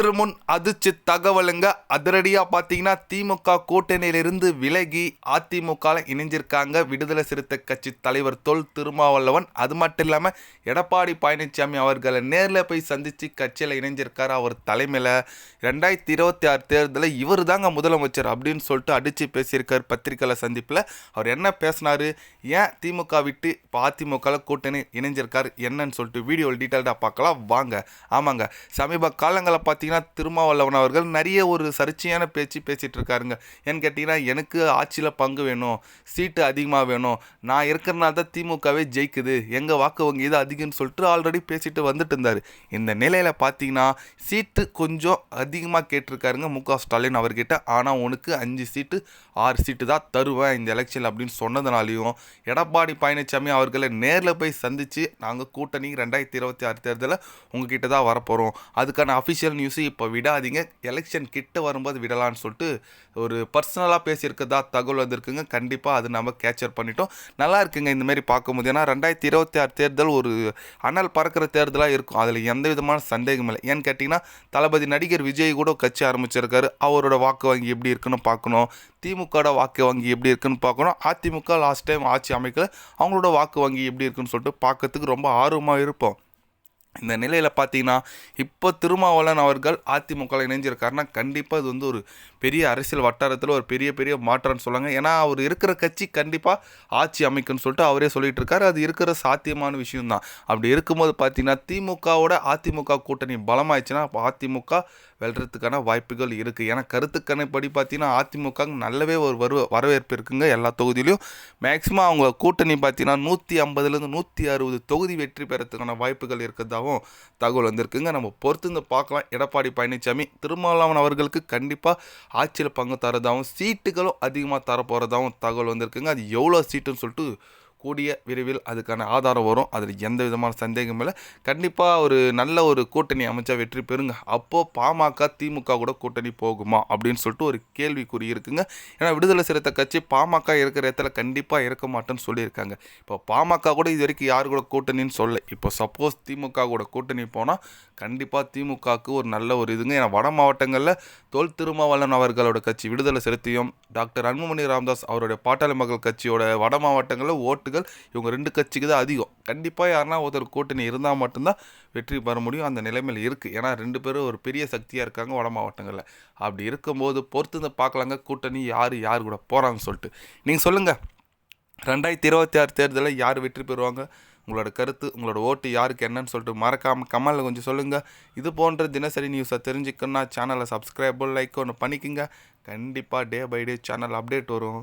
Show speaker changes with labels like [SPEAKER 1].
[SPEAKER 1] சற்று முன் அதிர்ச்சி தகவலுங்க. அதிரடியாக பார்த்தீங்கன்னா திமுக கூட்டணியிலிருந்து விலகி அதிமுக இணைஞ்சிருக்காங்க. விடுதலை சிறுத்தை கட்சி தலைவர் தொல் திருமாவளவன். அது மட்டும் இல்லாமல் எடப்பாடி பழனிசாமி அவர்களை நேரில் போய் சந்தித்து கட்சியில் இணைஞ்சிருக்காரு அவர் தலைமையில். ரெண்டாயிரத்தி இருபத்தி ஆறு தேர்தலில் இவர் தாங்க முதலமைச்சர் அப்படின்னு சொல்லிட்டு அடித்து பேசியிருக்கார் பத்திரிகையில் சந்திப்பில். அவர் என்ன பேசினாரு? ஏன் திமுக விட்டு இப்போ அதிமுகவில் கூட்டணி இணைஞ்சிருக்காரு என்னன்னு சொல்லிட்டு வீடியோவில் டீட்டெயில்டாக பார்க்கலாம். வாங்க. ஆமாங்க. சமீப காலங்களில் பார்த்தீங்கன்னா திருமாவளவன் அவர்கள் நிறைய ஒரு சர்ச்சையான பேச்சு பேசிகிட்டு இருக்காருங்க ஏன்னு கேட்டிங்கன்னா எனக்கு ஆட்சியில் பங்கு வேணும் சீட்டு அதிகமாக வேணும் நான் இருக்கிறனால தான் திமுகவே ஜெயிக்குது எங்கள் வாக்கு வங்கி இது அதிகம்னு சொல்லிட்டு ஆல்ரெடி பேசிட்டு வந்துட்டு இருந்தார் இந்த நிலையில் பார்த்தீங்கன்னா சீட்டு கொஞ்சம் அதிகமாக கேட்டிருக்காருங்க மு க ஸ்டாலின் அவர்கிட்ட. ஆனால் உனக்கு அஞ்சு சீட்டு ஆறு சீட்டு தான் தருவேன் இந்த எலெக்ஷன் அப்படின்னு சொன்னதுனாலையும் எடப்பாடி பழனிசாமி அவர்களை நேரில் போய் சந்தித்து நாங்கள் கூட்டணி ரெண்டாயிரத்தி இருபத்தி ஆறு தேர்தலில் உங்ககிட்ட தான் வரப்போகிறோம் அதுக்கான அஃபிஷியல் நியூஸ் இப்போ விடாதீங்க. எலெக்ஷன் கிட்ட வரும்போது விடலான்னு சொல்லிட்டு ஒரு பர்சனலாக பேசியிருக்கதா தகவல் வந்திருக்குங்க. கண்டிப்பாக அது நம்ம கேப்சர் பண்ணிட்டோம். நல்லா இருக்குங்க இந்த மாதிரி பார்க்கும்போது. ஏன்னா ரெண்டாயிரத்தி இருபத்தி ஆறு தேர்தல் ஒரு அனல் பறக்கிற தேர்தலாக இருக்கும். அதில் எந்த விதமான சந்தேகம் இல்லை. ஏன்னு கேட்டிங்கன்னா தளபதி நடிகர் விஜய் கூட கட்சி ஆரம்பிச்சிருக்காரு. அவரோட வாக்கு வங்கி எப்படி இருக்குன்னு பார்க்கணும். திமுகவோட வாக்கு வங்கி எப்படி இருக்குன்னு பார்க்கணும். அதிமுக லாஸ்ட் டைம் ஆட்சி அமைக்கல. அவங்களோட வாக்கு வங்கி எப்படி இருக்குன்னு சொல்லிட்டு பார்க்கறதுக்கு ரொம்ப ஆர்வமாக இருப்போம். இந்த நிலையில் பார்த்தீங்கன்னா இப்போ திருமாவளவன் அவர்கள் அதிமுகவில் இணைஞ்சிருக்காருன்னா கண்டிப்பாக இது வந்து ஒரு பெரிய அரசியல் வட்டாரத்தில் ஒரு பெரிய பெரிய மாற்றம்னு சொல்லுவாங்க. ஏன்னா அவர் இருக்கிற கட்சி கண்டிப்பாக ஆட்சி அமைக்கும்னு சொல்லிட்டு அவரே சொல்லிட்டு இருக்காரு. அது இருக்கிற சாத்தியமான விஷயம்தான். அப்படி இருக்கும்போது பார்த்தீங்கன்னா திமுகவோட அதிமுக கூட்டணி பலமாயிடுச்சுன்னா அப்போ அதிமுக வெல்றதுக்கான வாய்ப்புகள் இருக்குது ஏன்னா கருத்துக்கணிப்படி பார்த்தீங்கன்னா அதிமுக நல்லவே ஒரு வரு வரவேற்பு இருக்குங்க எல்லா தொகுதியிலையும். மேக்ஸிமம் அவங்க கூட்டணி பார்த்தீங்கன்னா நூற்றி ஐம்பதுலேருந்து நூற்றி அறுபது தொகுதி வெற்றி பெறத்துக்கான வாய்ப்புகள் இருக்கிறதாகவும் தகவல் வந்திருக்குங்க. நம்ம பொறுத்து பார்க்கலாம். எடப்பாடி பழனிசாமி திருமாவளவன் அவர்களுக்கு கண்டிப்பாக ஆட்சியில் பங்கு தரதாகவும் சீட்டுகளும் அதிகமாக தரப்போகிறதாகவும் தகவல் வந்திருக்குங்க. அது எவ்வளோ சீட்டுன்னு சொல்லிட்டு கூடிய விரைவில் அதுக்கான ஆதாரம் வரும். அதில் எந்த விதமான சந்தேகமும் இல்லை. கண்டிப்பாக ஒரு நல்ல ஒரு கூட்டணி அமைச்சா வெற்றி பெறுங்க. அப்போது பாமக திமுக கூட கூட்டணி போகுமா? அப்படின்னு சொல்லிட்டு ஒரு கேள்விக்குறி இருக்குங்க. ஏன்னா விடுதலை சிறுத்தை கட்சி பாமக இருக்கிற இடத்துல கண்டிப்பாக இருக்க மாட்டேன்னு சொல்லியிருக்காங்க. இப்போ பாமக கூட இது வரைக்கும் யார் கூட கூட்டணின்னு சொல்ல இப்போ சப்போஸ் திமுக கூட கூட்டணி போனால் கண்டிப்பாக திமுகவுக்கு ஒரு நல்ல ஒரு இதுங்க. ஏன்னா வட மாவட்டங்களில் தோல் திருமாவளவன் அவர்களோட கட்சி விடுதலை சிறுத்தையும் டாக்டர் அன்புமணி ராம்தாஸ் அவருடைய பாட்டாளி மக்கள் கட்சியோட வட மாவட்டங்களில் ஓட்டு ஓட்டுகள் இவங்க ரெண்டு கட்சிக்கு தான் அதிகம். கண்டிப்பாக யாருன்னா ஒருத்தர் கூட்டணி இருந்தால் மட்டும்தான் வெற்றி பெற முடியும். அந்த நிலைமையில் இருக்குது ஏன்னா ரெண்டு பேரும் ஒரு பெரிய சக்தியாக இருக்காங்க வட மாவட்டங்களில். அப்படி இருக்கும்போது பொறுத்து இந்த பார்க்கலாங்க. கூட்டணி யார் யார் கூட போகிறாங்கன்னு சொல்லிட்டு. நீங்கள் சொல்லுங்கள் ரெண்டாயிரத்தி இருபத்தி ஆறு தேர்தலில் யார் வெற்றி பெறுவாங்க? உங்களோட கருத்து உங்களோட ஓட்டு யாருக்கு என்னன்னு சொல்லிட்டு மறக்காமல் கமலில் கொஞ்சம் சொல்லுங்கள் இது போன்ற தினசரி நியூஸை தெரிஞ்சுக்கணுன்னா சேனலை சப்ஸ்கிரைப் லைக் ஒன்று பண்ணிக்கோங்க. கண்டிப்பாக day by day channel update வரும்.